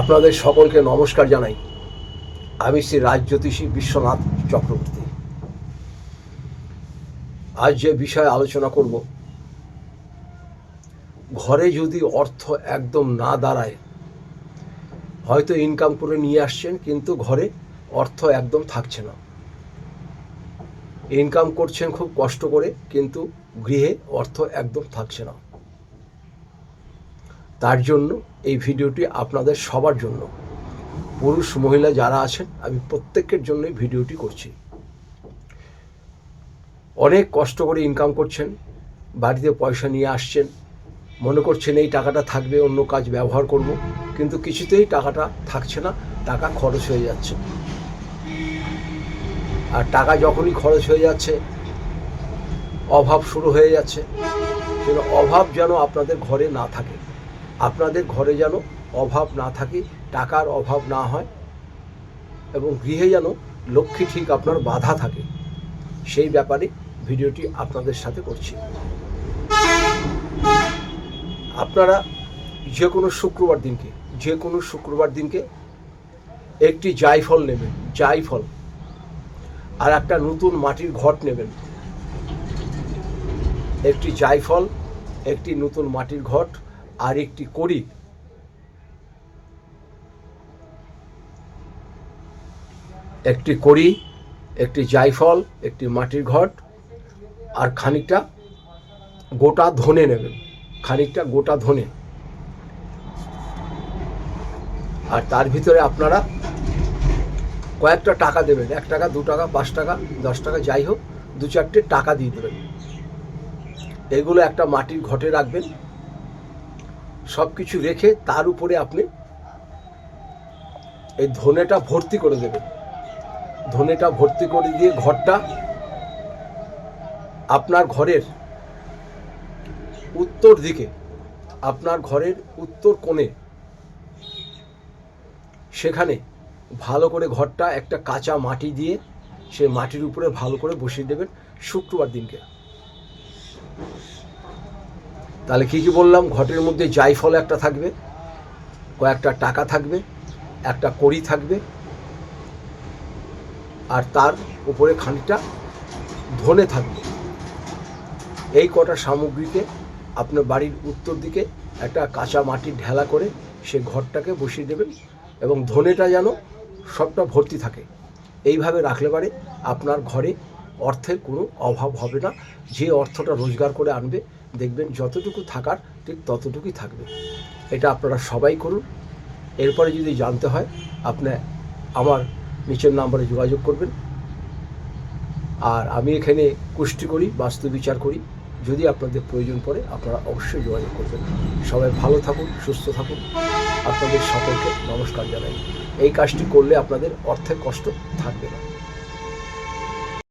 আপনাদের সকলকে নমস্কার জানাই। আমি শ্রী রাজজ্যোতিষী বিশ্বনাথ চক্রবর্তী। আজ যে বিষয়ে আলোচনা করব, ঘরে যদি অর্থ একদম না দাঁড়ায়, হয়তো ইনকাম করে নিয়ে আসছেন, কিন্তু ঘরে অর্থ একদম থাকছে না। ইনকাম করছেন খুব কষ্ট করে, কিন্তু গৃহে অর্থ একদম থাকছে না। তার জন্য এই ভিডিওটি আপনাদের সবার জন্য। পুরুষ, মহিলা যারা আছেন, আমি প্রত্যেকের জন্যই ভিডিওটি করছি। অনেক কষ্ট করে ইনকাম করছেন, বাড়িতে পয়সা নিয়ে আসছেন, মনে করছেন এই টাকাটা থাকবে, অন্য কাজ ব্যবহার করব, কিন্তু কিছুতেই টাকাটা থাকছে না, টাকা খরচ হয়ে যাচ্ছে। আর টাকা যখনই খরচ হয়ে যাচ্ছে, অভাব শুরু হয়ে যাচ্ছে অভাব যেন আপনাদের ঘরে না থাকে। আপনাদের ঘরে যেন অভাব না থাকে, টাকার অভাব না হয় এবং গৃহে যেন লক্ষ্মী ঠিক আপনার বাধা থাকে, সেই ব্যাপারে ভিডিওটি আপনাদের সাথে করছি। আপনারা যে কোনো শুক্রবার দিনকে, যে কোনো শুক্রবার দিনকে একটি জায়ফল নেবেন, জায়ফল, আর একটা নতুন মাটির ঘট নেবেন। একটি জায়ফল, একটি নতুন মাটির ঘট আর একটি কড়ি একটি কড়ি একটি জায়ফল, একটি মাটির ঘট, আর খানিকটা গোটা ধনে নেবেন। খানিকটা গোটা ধনে। আর তার ভিতরে আপনারা কয়েকটা টাকা দেবেন। এক টাকা, দু টাকা, পাঁচ টাকা, দশ টাকা, যাই হোক, দু চারটে টাকা দিয়ে দেবেন। এগুলো একটা মাটির ঘটে রাখবেন। সব কিছু রেখে তার উপরে আপনি এই ধনেটা ভর্তি করে দেবেন। ধনেটা ভর্তি করে দিয়ে ঘরটা আপনার ঘরের উত্তর দিকে, আপনার ঘরের উত্তর কোণে, সেখানে ভালো করে ঘরটা একটা কাঁচা মাটি দিয়ে সে মাটির উপরে ভালো করে বসিয়ে দেবেন শুক্রবার দিনকে। তাহলে কী কী বললাম? ঘটের মধ্যে জায়ফল একটা থাকবে, কয়েকটা টাকা থাকবে, একটা কড়ি থাকবে, আর তার উপরে খানিকটা ধনে থাকবে। এই কটা সামগ্রীকে আপনার বাড়ির উত্তর দিকে একটা কাঁচা মাটির ঢেলা করে সে ঘরটাকে বসিয়ে দেবেন এবং ধনেটা যেন সবটা ভর্তি থাকে। এইভাবে রাখলে পারে আপনার ঘরে অর্থের কোনো অভাব হবে না। যে অর্থটা রোজগার করে আনবে দেখবেন যতটুকু থাকার, ঠিক ততটুকুই থাকবে। এটা আপনারা সবাই করুন। এরপরে যদি জানতে হয়, আপনি আমার নিচের নাম্বারে যোগাযোগ করবেন। আর আমি এখানে কুষ্টি করি, বাস্তু বিচার করি। যদি আপনাদের প্রয়োজন পড়ে, আপনারা অবশ্যই যোগাযোগ করবেন। সবাই ভালো থাকুন, সুস্থ থাকুন। আপনাদের সকলকে নমস্কার জানাই। এই কাজটি করলে আপনাদের অর্থের কষ্ট থাকবে না।